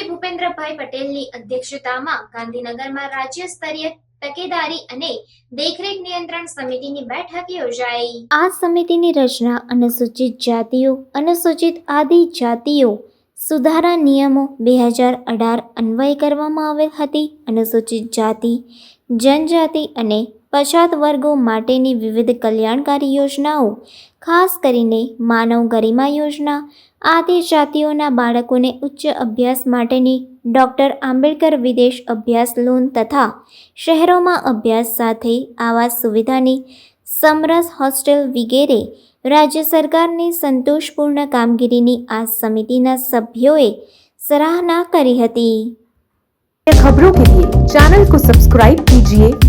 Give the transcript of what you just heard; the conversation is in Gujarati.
મુખ્યમંત્રી ભૂપેન્દ્રભાઈ પટેલની અધ્યક્ષતામાં ગાંધીનગરમાં રાજ્ય સ્તરીય તકેદારી અને દેખરેખ નિયંત્રણ સમિતિની બેઠક યોજાઈ. આ સમિતિની રચના અનુસૂચિત જાતિઓ, અનુસૂચિત આદિજાતિઓ સુધારા નિયમો બે હજાર અઢાર અન્વય કરવામાં આવેલ હતી. અનુસૂચિત જાતિ, જનજાતિ અને પછાત વર્ગો માટેની વિવિધ કલ્યાણકારી યોજનાઓ ખાસ કરીને માનવ ગરિમા યોજના આદિજાતિઓના બાળકોને ઉચ્ચ અભ્યાસ માટેની ડૉક્ટર આંબેડકર વિદેશ અભ્યાસ લોન તથા શહેરોમાં અભ્યાસ સાથે આવાસ સુવિધાની સમરસ હોસ્ટેલ વગેરે રાજ્ય સરકારની સંતોષપૂર્ણ કામગીરીની આ સમિતિના સભ્યોએ સરાહના કરી હતી खबरों के लिए चैनल को सब्सक्राइब कीजिए